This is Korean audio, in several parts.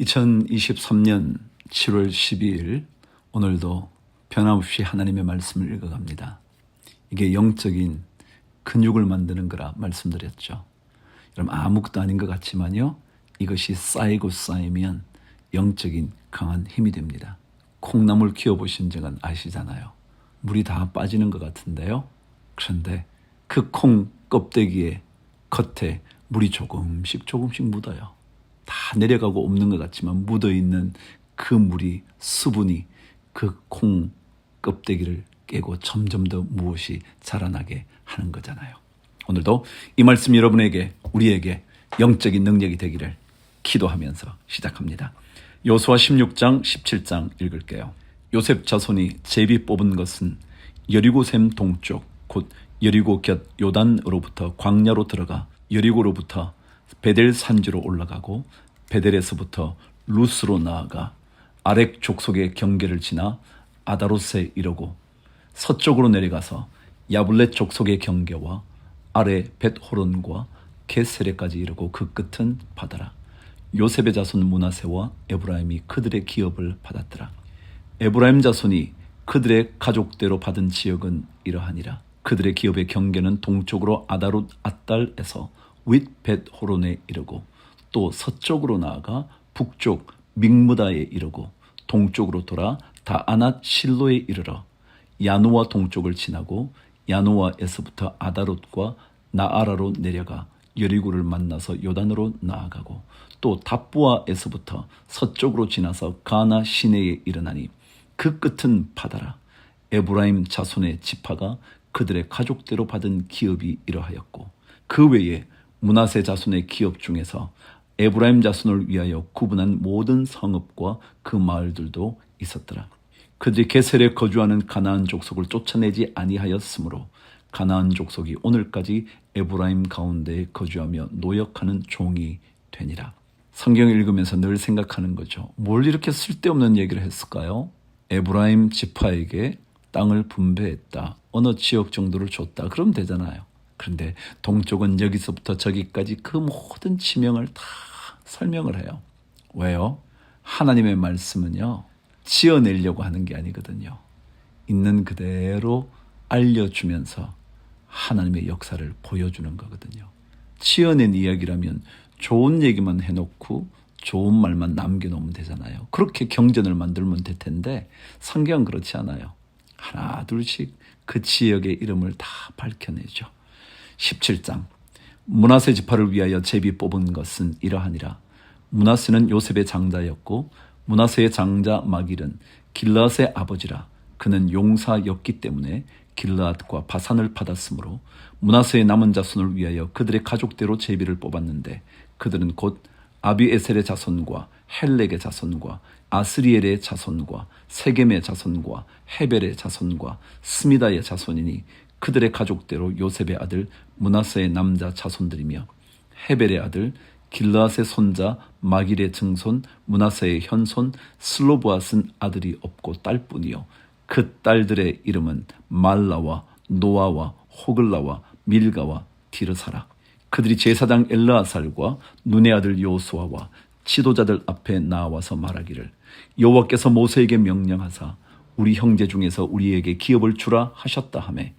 2023년 7월 12일 오늘도 변함없이 하나님의 말씀을 읽어갑니다. 이게 영적인 근육을 만드는 거라 말씀드렸죠. 여러분 아무것도 아닌 것 같지만요. 이것이 쌓이고 쌓이면 영적인 강한 힘이 됩니다. 콩나물 키워보신 적은 아시잖아요. 물이 다 빠지는 것 같은데요. 그런데 그 콩 껍데기에 겉에 물이 조금씩 조금씩 묻어요. 다 내려가고 없는 것 같지만 묻어 있는 그 물이 수분이 그 콩 껍데기를 깨고 점점 더 무엇이 자라나게 하는 거잖아요. 오늘도 이 말씀 여러분에게 우리에게 영적인 능력이 되기를 기도하면서 시작합니다. 요수아 16장 17장 읽을게요. 요셉 자손이 제비 뽑은 것은 여리고샘 동쪽 곧 여리고 곁 요단으로부터 광야로 들어가 여리고로부터 베델 산지로 올라가고 베델에서부터 루스로 나아가 아렉 족속의 경계를 지나 아다로스에 이르고 서쪽으로 내려가서 야블렛 족속의 경계와 아래 벳호론과 게세레까지 이르고 그 끝은 바다라. 요셉의 자손 문하세와 에브라임이 그들의 기업을 받았더라. 에브라임 자손이 그들의 가족대로 받은 지역은 이러하니라. 그들의 기업의 경계는 동쪽으로 아다롯 아달에서 윗벳 호론에 이르고 또 서쪽으로 나아가 북쪽 믹무다에 이르고 동쪽으로 돌아 다아낫 실로에 이르러 야노와 동쪽을 지나고 야노와에서부터 아다롯과 나아라로 내려가 여리고를 만나서 요단으로 나아가고 또 답부아에서부터 서쪽으로 지나서 가나 시내에 일어나니 그 끝은 바다라. 에브라임 자손의 지파가 그들의 가족대로 받은 기업이 이러하였고 그 외에 문하세 자손의 기업 중에서 에브라임 자손을 위하여 구분한 모든 성읍과 그 마을들도 있었더라. 그들이 게셀에 거주하는 가나안 족속을 쫓아내지 아니하였으므로 가나안 족속이 오늘까지 에브라임 가운데에 거주하며 노역하는 종이 되니라. 성경 읽으면서 늘 생각하는 거죠. 뭘 이렇게 쓸데없는 얘기를 했을까요? 에브라임 지파에게 땅을 분배했다. 어느 지역 정도를 줬다. 그럼 되잖아요. 그런데 동쪽은 여기서부터 저기까지 그 모든 지명을 다 설명을 해요. 왜요? 하나님의 말씀은요, 지어내려고 하는 게 아니거든요. 있는 그대로 알려주면서 하나님의 역사를 보여주는 거거든요. 지어낸 이야기라면 좋은 얘기만 해놓고 좋은 말만 남겨놓으면 되잖아요. 그렇게 경전을 만들면 될 텐데 성경 그렇지 않아요. 하나 둘씩 그 지역의 이름을 다 밝혀내죠. 17장 문하세 지파를 위하여 제비 뽑은 것은 이러하니라. 문하세는 요셉의 장자였고 문하세의 장자 마길은 길라앗의 아버지라. 그는 용사였기 때문에 길라앗과 바산을 받았으므로 문하세의 남은 자손을 위하여 그들의 가족대로 제비를 뽑았는데 그들은 곧 아비에셀의 자손과 헬렉의 자손과 아스리엘의 자손과 세겜의 자손과 헤벨의 자손과 스미다의 자손이니 그들의 가족대로 요셉의 아들 문하세의 남자 자손들이며 헤벨의 아들 길라앗의 손자 마길의 증손 문하세의 현손 슬로브앗은 아들이 없고 딸뿐이요. 그 딸들의 이름은 말라와 노아와 호글라와 밀가와 디르사라. 그들이 제사장 엘라아살과 눈의 아들 요수아와 지도자들 앞에 나와서 말하기를 여호와께서 모세에게 명령하사 우리 형제 중에서 우리에게 기업을 주라 하셨다 하매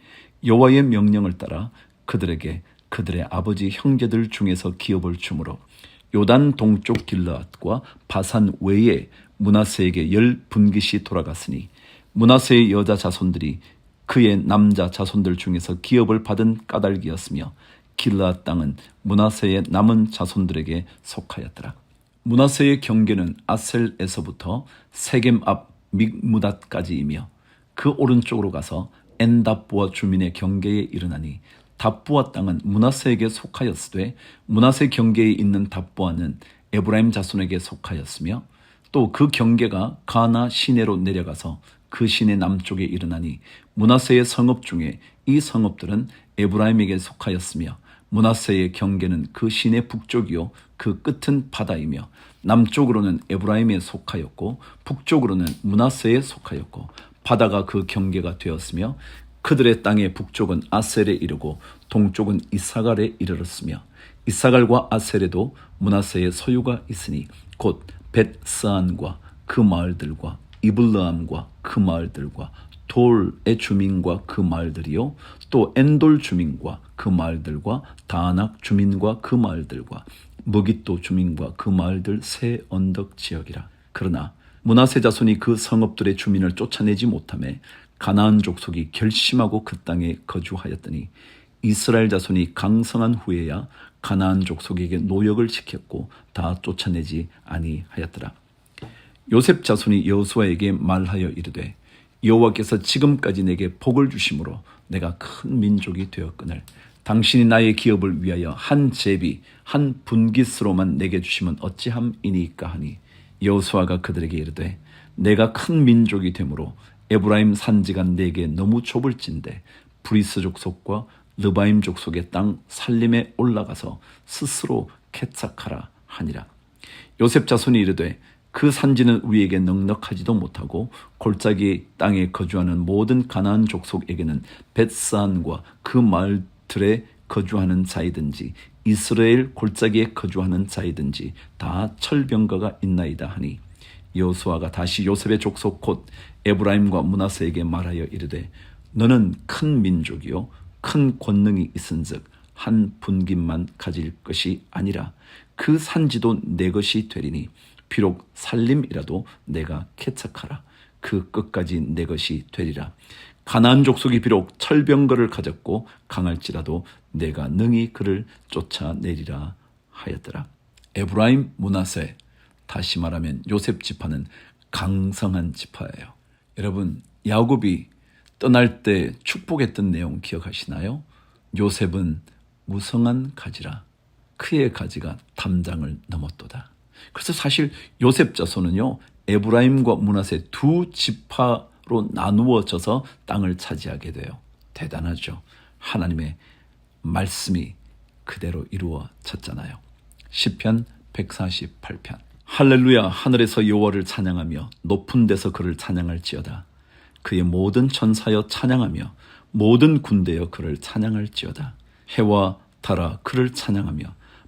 여호와의 명령을 따라 그들에게 그들의 아버지 형제들 중에서 기업을 주므로 요단 동쪽 길라앗과 바산 외에 문하세에게 열 분깃이 돌아갔으니 문하세의 여자 자손들이 그의 남자 자손들 중에서 기업을 받은 까닭이었으며 길라앗 땅은 문하세의 남은 자손들에게 속하였더라. 문하세의 경계는 아셀에서부터 세겜 앞 믹무닷까지이며 그 오른쪽으로 가서 엔답부와 주민의 경계에 이르나니 답부와 땅은 문하세에게 속하였으되 문하세 경계에 있는 답부와는 에브라임 자손에게 속하였으며 또 그 경계가 가나 시내로 내려가서 그 시내 남쪽에 이르나니 문하세의 성읍 중에 이 성읍들은 에브라임에게 속하였으며 문하세의 경계는 그 시내 북쪽이요 그 끝은 바다이며 남쪽으로는 에브라임에 속하였고 북쪽으로는 문하세에 속하였고 바다가 그 경계가 되었으며 그들의 땅의 북쪽은 아셀에 이르고 동쪽은 이사갈에 이르렀으며 이사갈과 아셀에도 문하세의 소유가 있으니 곧 벳스안과 그 마을들과 이블르암과 그 마을들과 돌의 주민과 그 마을들이요 또 엔돌 주민과 그 마을들과 다낙 주민과 그 마을들과 무기또 주민과 그 마을들 세 언덕 지역이라. 그러나 문하세 자손이 그 성읍들의 주민을 쫓아내지 못함에 가나안 족속이 결심하고 그 땅에 거주하였더니 이스라엘 자손이 강성한 후에야 가나안 족속에게 노역을 시켰고 다 쫓아내지 아니하였더라. 요셉 자손이 여호수아에게 말하여 이르되 여호와께서 지금까지 내게 복을 주심으로 내가 큰 민족이 되었거늘 당신이 나의 기업을 위하여 한 제비 한 분깃으로만 내게 주시면 어찌함이니까 하니 여호수아가 그들에게 이르되 내가 큰 민족이 되므로 에브라임 산지가 내게 너무 좁을진데 브리스 족속과 르바임 족속의 땅 살림에 올라가서 스스로 개착하라 하니라. 요셉 자손이 이르되 그 산지는 우리에게 넉넉하지도 못하고 골짜기 땅에 거주하는 모든 가나안 족속에게는 벳산과 그 마을들에 거주하는 자이든지 이스라엘 골짜기에 거주하는 자이든지 다 철병가가 있나이다 하니 여호수아가 다시 요셉의 족속 곧 에브라임과 문하세에게 말하여 이르되 너는 큰 민족이요 큰 권능이 있은즉 한 분깃만 가질 것이 아니라 그 산지도 내 것이 되리니 비록 살림이라도 내가 개척하라. 그 끝까지 내 것이 되리라. 가나안 족속이 비록 철병거를 가졌고 강할지라도 내가 능히 그를 쫓아내리라 하였더라 에브라임 문하세 다시 말하면 요셉 지파는 강성한 지파예요 여러분 야곱이 떠날 때 축복했던 내용 기억하시나요? 요셉은 무성한 가지라 그의 가지가 담장을 넘었도다. 그래서 사실 요셉 자손은요 에브라임과 문하세 두 지파로 나누어져서 땅을 차지하게 돼요. 대단하죠. 하나님의 말씀이 그대로 이루어졌잖아요. 시편 148편 할렐루야 하늘에서 여호와를 찬양하며 높은 데서 그를 찬양할지어다. 그의 모든 천사여 찬양하며 모든 군대여 그를 찬양할지어다. 해와 달아 그를 찬양하며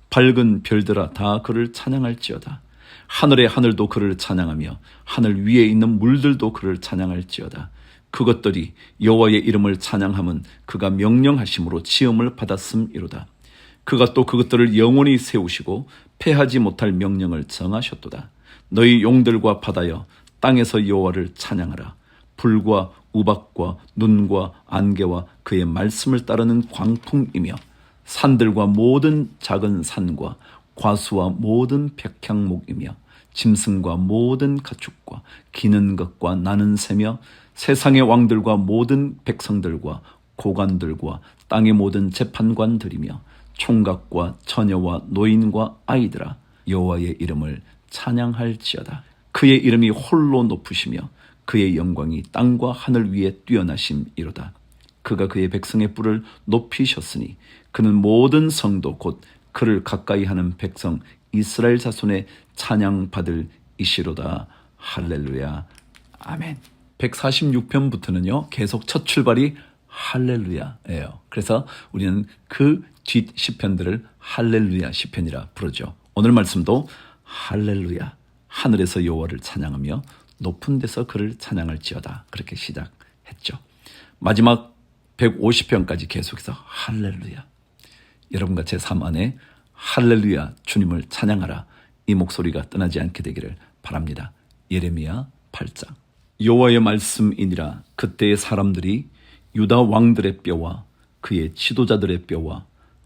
밝은 별들아 다 그를 찬양할지어다. 하늘의 하늘도 그를 찬양하며 하늘 위에 있는 물들도 그를 찬양할지어다. 그것들이 여호와의 이름을 찬양함은 그가 명령하심으로 지음을 받았음이로다. 그가 또 그것들을 영원히 세우시고 패하지 못할 명령을 정하셨도다. 너희 용들과 바다여 땅에서 여호와를 찬양하라. 불과 우박과 눈과 안개와 그의 말씀을 따르는 광풍이며 산들과 모든 작은 산과 과수와 모든 백향목이며 짐승과 모든 가축과 기는 것과 나는 새며 세상의 왕들과 모든 백성들과 고관들과 땅의 모든 재판관들이며 총각과 처녀와 노인과 아이들아 여호와의 이름을 찬양할지어다. 그의 이름이 홀로 높으시며 그의 영광이 땅과 하늘 위에 뛰어나심이로다. 그가 그의 백성의 뿔을 높이셨으니 그는 모든 성도 곧 그를 가까이 하는 백성 이스라엘 자손의 찬양 받을 이시로다 할렐루야 아멘 146편부터는요 계속 첫 출발이 할렐루야예요. 그래서 우리는 그 뒷 시편들을 할렐루야 시편이라 부르죠. 오늘 말씀도 할렐루야 하늘에서 여호와를 찬양하며 높은 데서 그를 찬양할지어다 그렇게 시작했죠. 마지막 150편까지 계속해서 할렐루야 여러분과 제 삶 안에 할렐루야 주님을 찬양하라. 이 목소리가 떠나지 않게 되기를 바랍니다. 예레미야 8장. 여호와의 말씀이니라. 그때의 사람들이 유다 왕들의 뼈와 그의 지도자들의 뼈와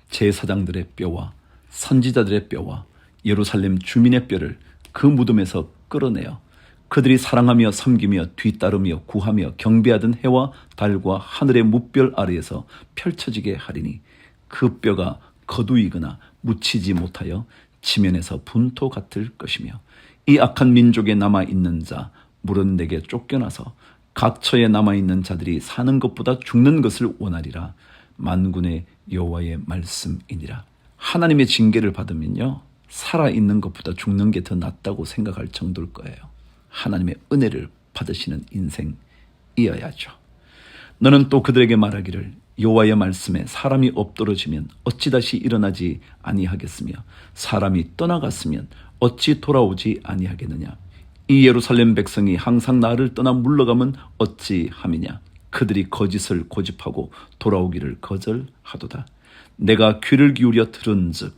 제사장들의 뼈와 선지자들의 뼈와 예루살렘 주민의 뼈를 그 무덤에서 끌어내어 그들이 사랑하며 섬기며 뒤따르며 구하며 경배하던 해와 달과 하늘의 무별 아래에서 펼쳐지게 하리니 그 뼈가 거두이거나 묻히지 못하여 지면에서 분토 같을 것이며 이 악한 민족에 남아 있는 자 물은 내게 쫓겨나서 각 처에 남아 있는 자들이 사는 것보다 죽는 것을 원하리라 만군의 여호와의 말씀이니라 하나님의 징계를 받으면요 살아 있는 것보다 죽는 게 더 낫다고 생각할 정도일 거예요. 하나님의 은혜를 받으시는 인생이어야죠. 너는 또 그들에게 말하기를 여호와의 말씀에 사람이 엎드러지면 어찌 다시 일어나지 아니하겠으며 사람이 떠나갔으면 어찌 돌아오지 아니하겠느냐? 이 예루살렘 백성이 항상 나를 떠나 물러가면 어찌 함이냐? 그들이 거짓을 고집하고 돌아오기를 거절하도다. 내가 귀를 기울여 들은즉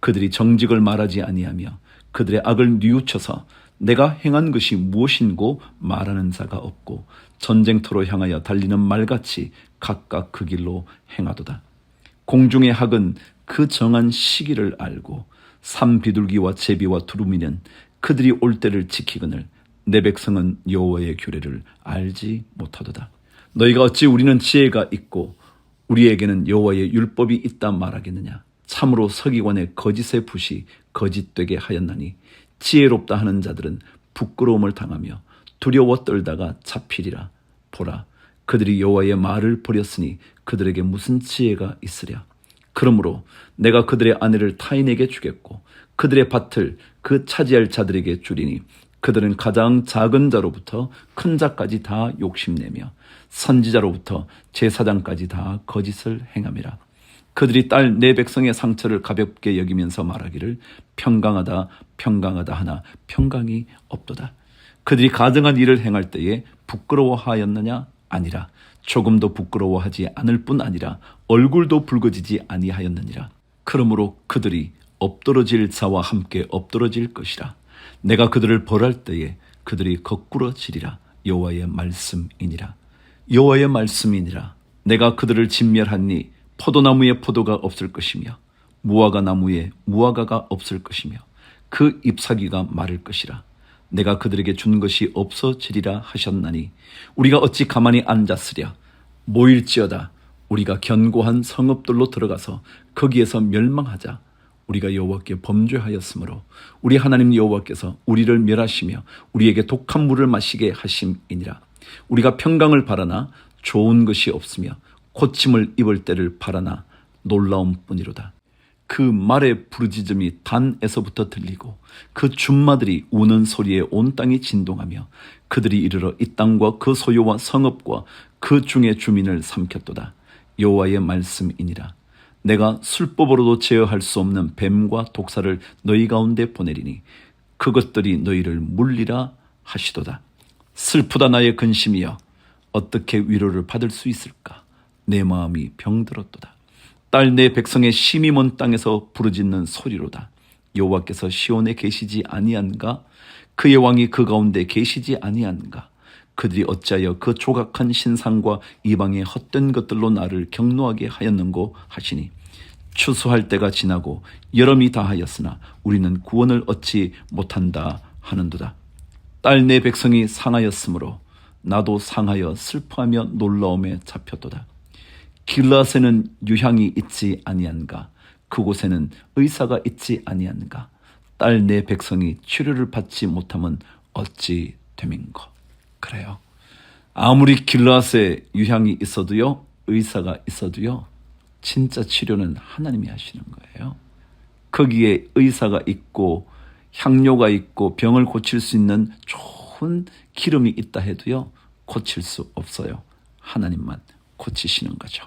그들이 정직을 말하지 아니하며 그들의 악을 뉘우쳐서 내가 행한 것이 무엇인고 말하는 자가 없고 전쟁터로 향하여 달리는 말같이 각각 그 길로 행하도다. 공중의 학은 그 정한 시기를 알고 산 비둘기와 제비와 두루미는 그들이 올 때를 지키거늘 내 백성은 여호와의 규례를 알지 못하도다. 너희가 어찌 우리는 지혜가 있고 우리에게는 여호와의 율법이 있다 말하겠느냐? 참으로 서기관의 거짓의 붓이 거짓되게 하였나니 지혜롭다 하는 자들은 부끄러움을 당하며 두려워 떨다가 잡히리라. 보라, 그들이 여호와의 말을 버렸으니 그들에게 무슨 지혜가 있으랴. 그러므로 내가 그들의 아내를 타인에게 주겠고 그들의 밭을 그 차지할 자들에게 주리니 그들은 가장 작은 자로부터 큰 자까지 다 욕심내며 선지자로부터 제사장까지 다 거짓을 행함이라. 그들이 딸 내 백성의 상처를 가볍게 여기면서 말하기를 평강하다 평강하다 하나 평강이 없도다. 그들이 가증한 일을 행할 때에 부끄러워하였느냐 아니라 조금도 부끄러워하지 않을 뿐 아니라 얼굴도 붉어지지 아니하였느니라. 그러므로 그들이 엎드러질 자와 함께 엎드러질 것이라. 내가 그들을 벌할 때에 그들이 거꾸러지리라. 여호와의 말씀이니라. 여호와의 말씀이니라. 내가 그들을 진멸하니 포도나무에 포도가 없을 것이며 무화과 나무에 무화과가 없을 것이며 그 잎사귀가 마를 것이라. 내가 그들에게 준 것이 없어지리라 하셨나니 우리가 어찌 가만히 앉았으랴? 모일지어다. 우리가 견고한 성읍들로 들어가서 거기에서 멸망하자. 우리가 여호와께 범죄하였으므로 우리 하나님 여호와께서 우리를 멸하시며 우리에게 독한 물을 마시게 하심이니라. 우리가 평강을 바라나 좋은 것이 없으며 고침을 입을 때를 바라나 놀라움 뿐이로다 그 말의 부르짖음이 단에서부터 들리고 그 줌마들이 우는 소리에 온 땅이 진동하며 그들이 이르러 이 땅과 그 소유와 성읍과 그 중의 주민을 삼켰도다. 여호와의 말씀이니라. 내가 술법으로도 제어할 수 없는 뱀과 독사를 너희 가운데 보내리니 그것들이 너희를 물리라 하시도다. 슬프다 나의 근심이여 어떻게 위로를 받을 수 있을까? 내 마음이 병들었도다. 딸 내 백성의 심히 먼 땅에서 부르짖는 소리로다. 여호와께서 시온에 계시지 아니한가? 그의 왕이 그 가운데 계시지 아니한가? 그들이 어찌하여 그 조각한 신상과 이방의 헛된 것들로 나를 경노하게 하였는고 하시니 추수할 때가 지나고 여름이 다하였으나 우리는 구원을 얻지 못한다 하는도다. 딸 내 백성이 상하였으므로 나도 상하여 슬퍼하며 놀라움에 잡혔도다. 길라스에는 유향이 있지 아니한가? 그곳에는 의사가 있지 아니한가? 딸 내 백성이 치료를 받지 못하면 어찌 됨인고? 그래요. 아무리 길라스에 유향이 있어도요, 의사가 있어도요, 진짜 치료는 하나님이 하시는 거예요. 거기에 의사가 있고 향료가 있고 병을 고칠 수 있는 좋은 기름이 있다 해도요, 고칠 수 없어요. 하나님만 고치시는 거죠.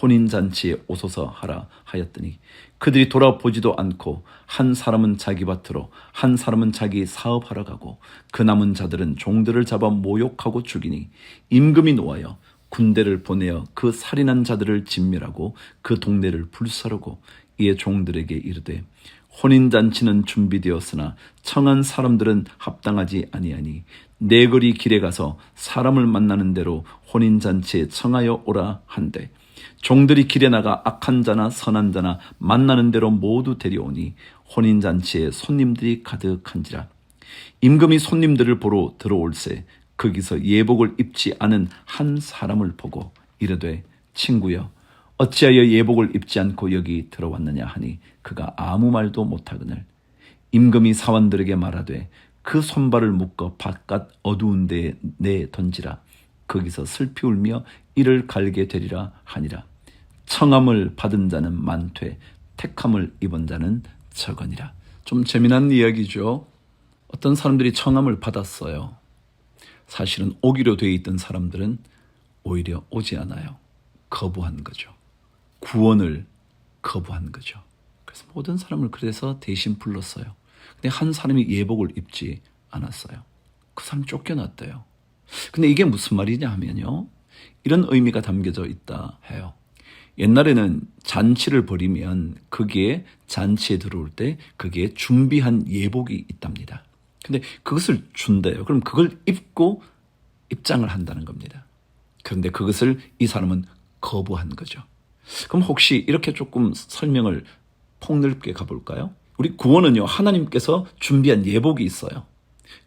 혼인잔치에 오소서 하라 하였더니 그들이 돌아보지도 않고 한 사람은 자기 밭으로 한 사람은 자기 사업하러 가고 그 남은 자들은 종들을 잡아 모욕하고 죽이니 임금이 놓아여 군대를 보내어 그 살인한 자들을 진멸하고 그 동네를 불사르고 이에 종들에게 이르되 혼인잔치는 준비되었으나 청한 사람들은 합당하지 아니하니 내거리 길에 가서 사람을 만나는 대로 혼인잔치에 청하여 오라 한대 종들이 길에 나가 악한 자나 선한 자나 만나는 대로 모두 데려오니 혼인잔치에 손님들이 가득한지라. 임금이 손님들을 보러 들어올세 거기서 예복을 입지 않은 한 사람을 보고 이르되 친구여 어찌하여 예복을 입지 않고 여기 들어왔느냐 하니 그가 아무 말도 못하거늘. 임금이 사원들에게 말하되 그 손발을 묶어 바깥 어두운 데에 내 던지라. 거기서 슬피 울며 이를 갈게 되리라 하니라 청함을 받은 자는 많되 택함을 입은 자는 적으니라 좀 재미난 이야기죠 어떤 사람들이 청함을 받았어요 사실은 오기로 되어 있던 사람들은 오히려 오지 않아요 거부한 거죠 구원을 거부한 거죠 그래서 모든 사람을 그래서 대신 불렀어요 근데 한 사람이 예복을 입지 않았어요. 그 사람 쫓겨났대요. 근데 이게 무슨 말이냐 하면요. 이런 의미가 담겨져 있다 해요. 옛날에는 잔치를 벌이면 거기에 잔치에 들어올 때 거기에 준비한 예복이 있답니다. 근데 그것을 준대요. 그럼 그걸 입고 입장을 한다는 겁니다. 그런데 그것을 이 사람은 거부한 거죠. 그럼 혹시 이렇게 조금 설명을 폭넓게 가볼까요? 우리 구원은요, 하나님께서 준비한 예복이 있어요.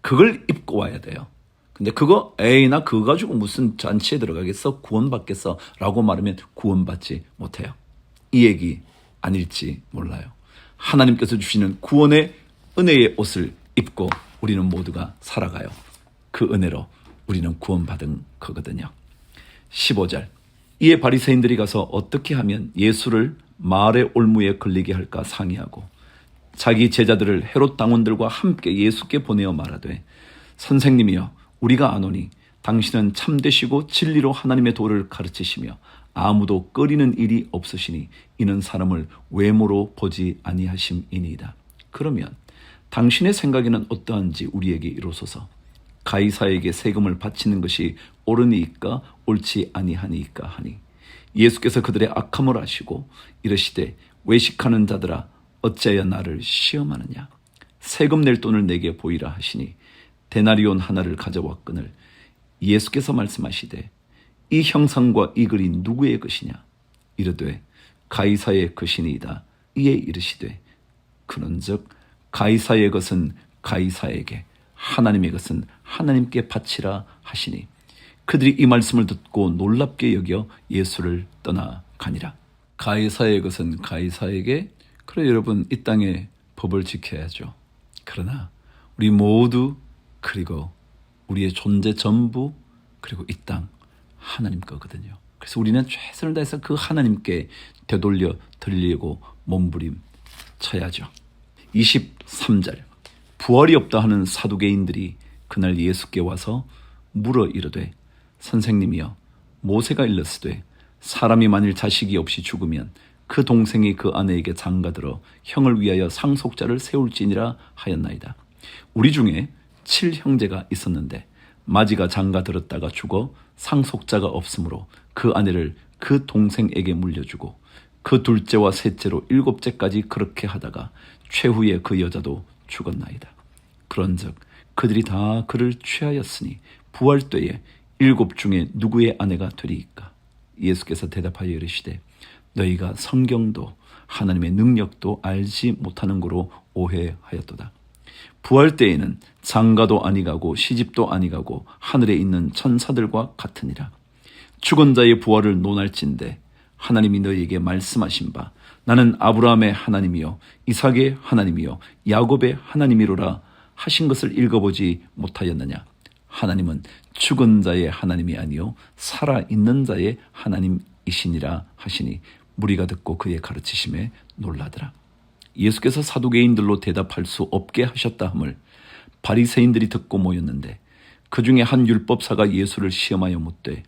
그걸 입고 와야 돼요. 근데 그거, 에이, 나 그거 가지고 무슨 잔치에 들어가겠어? 구원받겠어? 라고 말하면 구원받지 못해요. 이 얘기 아닐지 몰라요. 하나님께서 주시는 구원의 은혜의 옷을 입고 우리는 모두가 살아가요. 그 은혜로 우리는 구원받은 거거든요. 15절. 이에 바리새인들이 가서 어떻게 하면 예수를 말의 올무에 걸리게 할까 상의하고 자기 제자들을 헤롯 당원들과 함께 예수께 보내어 말하되 선생님이여 우리가 아노니 당신은 참되시고 진리로 하나님의 도를 가르치시며 아무도 꺼리는 일이 없으시니 이는 사람을 외모로 보지 아니하심이니이다. 그러면 당신의 생각에는 어떠한지 우리에게 이로소서 가이사에게 세금을 바치는 것이 옳으니까 옳지 아니하니까 하니 예수께서 그들의 악함을 아시고 이르시되 외식하는 자들아 어찌하여 나를 시험하느냐 세금 낼 돈을 내게 보이라 하시니 데나리온 하나를 가져왔거늘 예수께서 말씀하시되 이 형상과 이 글이 누구의 것이냐? 이르되 가이사의 것이니이다. 이에 이르시되 그런즉 가이사의 것은 가이사에게 하나님의 것은 하나님께 바치라 하시니 그들이 이 말씀을 듣고 놀랍게 여겨 예수를 떠나 가니라. 가이사의 것은 가이사에게 그래 여러분 이 땅에 법을 지켜야죠. 그러나 우리 모두 그리고 우리의 존재 전부 그리고 이 땅 하나님 거거든요. 그래서 우리는 최선을 다해서 그 하나님께 되돌려 드리려고 몸부림 쳐야죠. 23절 부활이 없다 하는 사두개인들이 그날 예수께 와서 물어 이르되 선생님이여 모세가 일렀으되 사람이 만일 자식이 없이 죽으면 그 동생이 그 아내에게 장가들어 형을 위하여 상속자를 세울지니라 하였나이다. 우리 중에 칠 형제가 있었는데 마지가 장가 들었다가 죽어 상속자가 없으므로 그 아내를 그 동생에게 물려주고 그 둘째와 셋째로 일곱째까지 그렇게 하다가 최후에 그 여자도 죽었나이다. 그런즉 그들이 다 그를 취하였으니 부활 때에 일곱 중에 누구의 아내가 되리이까? 예수께서 대답하여 이르시되 너희가 성경도 하나님의 능력도 알지 못하는 거로 오해하였도다. 부활 때에는 장가도 아니가고 시집도 아니가고 하늘에 있는 천사들과 같으니라. 죽은 자의 부활을 논할진대 하나님이 너희에게 말씀하신 바 나는 아브라함의 하나님이요 이삭의 하나님이요 야곱의 하나님이로라 하신 것을 읽어보지 못하였느냐. 하나님은 죽은 자의 하나님이 아니요 살아 있는 자의 하나님이시니라 하시니 무리가 듣고 그의 가르치심에 놀라더라. 예수께서 사두개인들로 대답할 수 없게 하셨다 함을 바리새인들이 듣고 모였는데 그 중에 한 율법사가 예수를 시험하여 묻되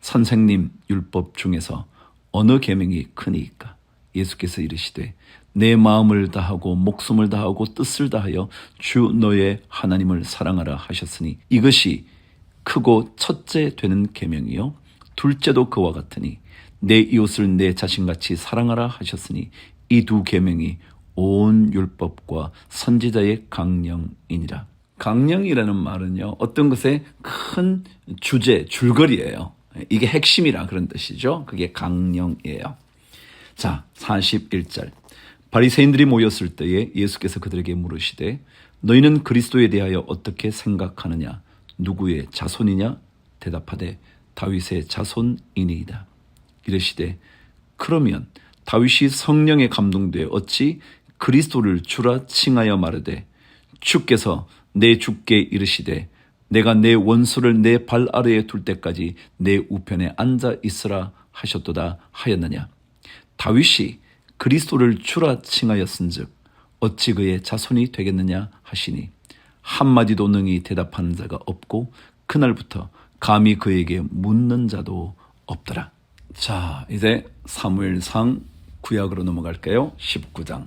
선생님 율법 중에서 어느 계명이 크니까? 예수께서 이르시되 내 마음을 다하고 목숨을 다하고 뜻을 다하여 주 너의 하나님을 사랑하라 하셨으니 이것이 크고 첫째 되는 계명이요 둘째도 그와 같으니 내 이웃을 내 자신같이 사랑하라 하셨으니 이 두 계명이 온 율법과 선지자의 강령이니라. 강령이라는 말은요. 어떤 것의 큰 주제, 줄거리예요. 이게 핵심이라 그런 뜻이죠. 그게 강령이에요. 자, 41절. 바리새인들이 모였을 때에 예수께서 그들에게 물으시되 너희는 그리스도에 대하여 어떻게 생각하느냐? 누구의 자손이냐? 대답하되 다윗의 자손이니이다. 이르시되 그러면 다윗이 성령에 감동돼 어찌 그리스도를 주라 칭하여 말하되 주께서 내 주께 이르시되 내가 내 원수를 내 발 아래에 둘 때까지 내 우편에 앉아 있으라 하셨도다 하였느냐 다윗이 그리스도를 주라 칭하였은즉 어찌 그의 자손이 되겠느냐 하시니 한마디도 능히 대답하는 자가 없고 그날부터 감히 그에게 묻는 자도 없더라. 자, 이제 사무엘상 구약으로 넘어갈까요? 19장.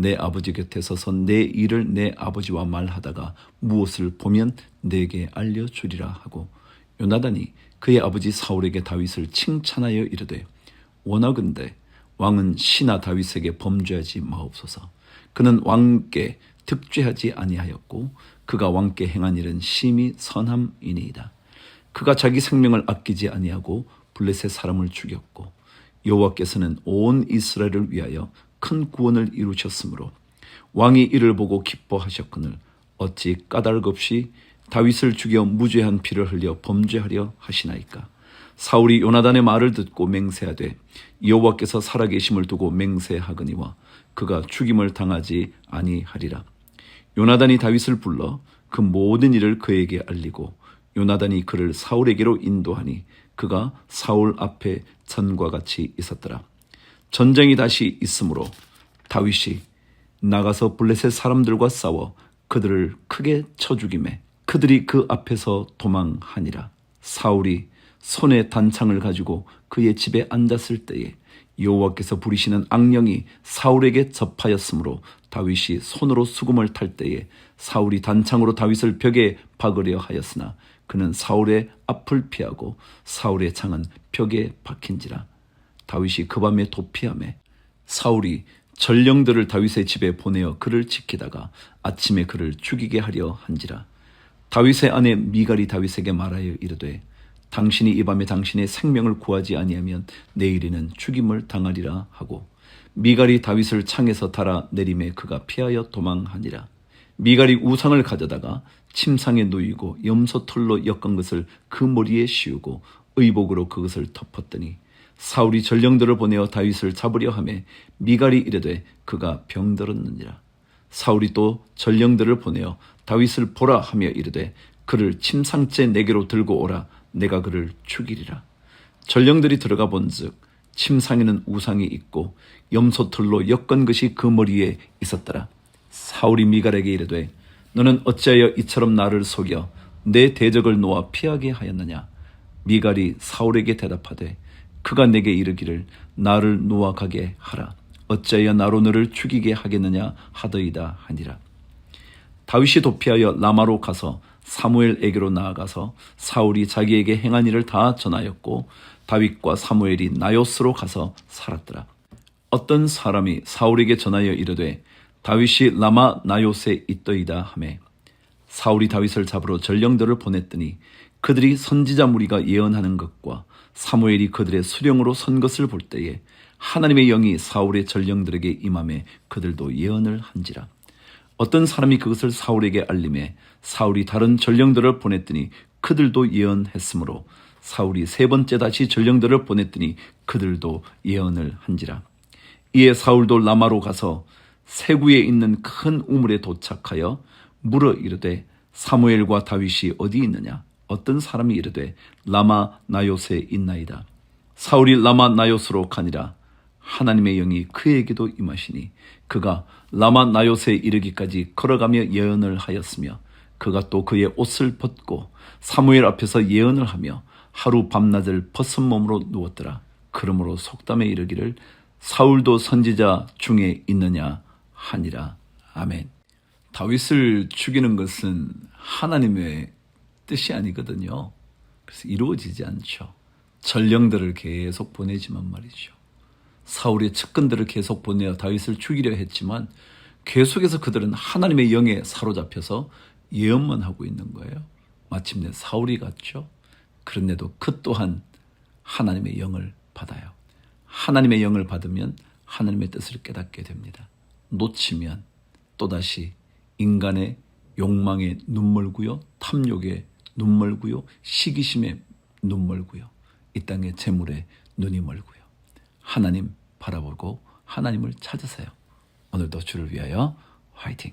내 아버지 곁에 서서 내 일을 내 아버지와 말하다가 무엇을 보면 내게 알려주리라 하고 요나단이 그의 아버지 사울에게 다윗을 칭찬하여 이르되 원하건대 왕은 신하 다윗에게 범죄하지 마옵소서. 그는 왕께 득죄하지 아니하였고 그가 왕께 행한 일은 심히 선함이니이다. 그가 자기 생명을 아끼지 아니하고 블레셋 사람을 죽였고 여호와께서는 온 이스라엘을 위하여 큰 구원을 이루셨으므로 왕이 이를 보고 기뻐하셨거늘 어찌 까닭 없이 다윗을 죽여 무죄한 피를 흘려 범죄하려 하시나이까 사울이 요나단의 말을 듣고 맹세하되 여호와께서 살아계심을 두고 맹세하거니와 그가 죽임을 당하지 아니하리라 요나단이 다윗을 불러 그 모든 일을 그에게 알리고 요나단이 그를 사울에게로 인도하니 그가 사울 앞에 전과 같이 있었더라. 전쟁이 다시 있으므로 다윗이 나가서 블레셋 사람들과 싸워 그들을 크게 쳐 죽임에 그들이 그 앞에서 도망하니라. 사울이 손에 단창을 가지고 그의 집에 앉았을 때에 여호와께서 부리시는 악령이 사울에게 접하였으므로 다윗이 손으로 수금을 탈 때에 사울이 단창으로 다윗을 벽에 박으려 하였으나 그는 사울의 앞을 피하고 사울의 창은 벽에 박힌지라 다윗이 그 밤에 도피함에 사울이 전령들을 다윗의 집에 보내어 그를 지키다가 아침에 그를 죽이게 하려 한지라 다윗의 아내 미갈이 다윗에게 말하여 이르되 당신이 이 밤에 당신의 생명을 구하지 아니하면 내일에는 죽임을 당하리라 하고 미갈이 다윗을 창에서 달아 내림에 그가 피하여 도망하니라. 미갈이 우상을 가져다가 침상에 누이고 염소 털로 엮은 것을 그 머리에 씌우고 의복으로 그것을 덮었더니 사울이 전령들을 보내어 다윗을 잡으려 하매 미갈이 이르되 그가 병들었느니라. 사울이 또 전령들을 보내어 다윗을 보라 하며 이르되 그를 침상째 내게로 들고 오라. 내가 그를 죽이리라. 전령들이 들어가 본즉 침상에는 우상이 있고 염소털로 엮은 것이 그 머리에 있었더라. 사울이 미갈에게 이르되 너는 어찌하여 이처럼 나를 속여 내 대적을 놓아 피하게 하였느냐? 미갈이 사울에게 대답하되 그가 내게 이르기를 나를 가게 하라. 어찌하여 나로 너를 죽이게 하겠느냐 하더이다 하니라. 다윗이 도피하여 라마로 가서 사무엘에게로 나아가서 사울이 자기에게 행한 일을 다 전하였고 다윗과 사무엘이 나요스로 가서 살았더라. 어떤 사람이 사울에게 전하여 이르되 다윗이 라마 나요스에 있더이다 하매 사울이 다윗을 잡으러 전령들을 보냈더니 그들이 선지자 무리가 예언하는 것과 사무엘이 그들의 수령으로 선 것을 볼 때에 하나님의 영이 사울의 전령들에게 임함에 그들도 예언을 한지라. 어떤 사람이 그것을 사울에게 알림해 사울이 다른 전령들을 보냈더니 그들도 예언했으므로 사울이 세 번째 다시 전령들을 보냈더니 그들도 예언을 한지라. 이에 사울도 라마로 가서 세구에 있는 큰 우물에 도착하여 물어 이르되 사무엘과 다윗이 어디 있느냐 어떤 사람이 이르되 라마 나요스에 있나이다 사울이 라마 나요스로 가니라 하나님의 영이 그에게도 임하시니 그가 라마 나요스에 이르기까지 걸어가며 예언을 하였으며 그가 또 그의 옷을 벗고 사무엘 앞에서 예언을 하며 하루 밤낮을 벗은 몸으로 누웠더라 그러므로 속담에 이르기를 사울도 선지자 중에 있느냐 하니라. 아멘. 다윗을 죽이는 것은 하나님의 뜻이 아니거든요. 그래서 이루어지지 않죠. 전령들을 계속 보내지만 말이죠. 사울의 측근들을 계속 보내어 다윗을 죽이려 했지만 계속해서 그들은 하나님의 영에 사로잡혀서 예언만 하고 있는 거예요. 마침내 사울이 갔죠. 그런데도 그 또한 하나님의 영을 받아요. 하나님의 영을 받으면 하나님의 뜻을 깨닫게 됩니다. 놓치면 또다시 인간의 욕망에 눈멀고요, 탐욕에 눈 멀고요, 시기심에 눈 멀고요, 이 땅의 재물에 눈이 멀고요. 하나님 바라보고 하나님을 찾으세요. 오늘도 주를 위하여 화이팅!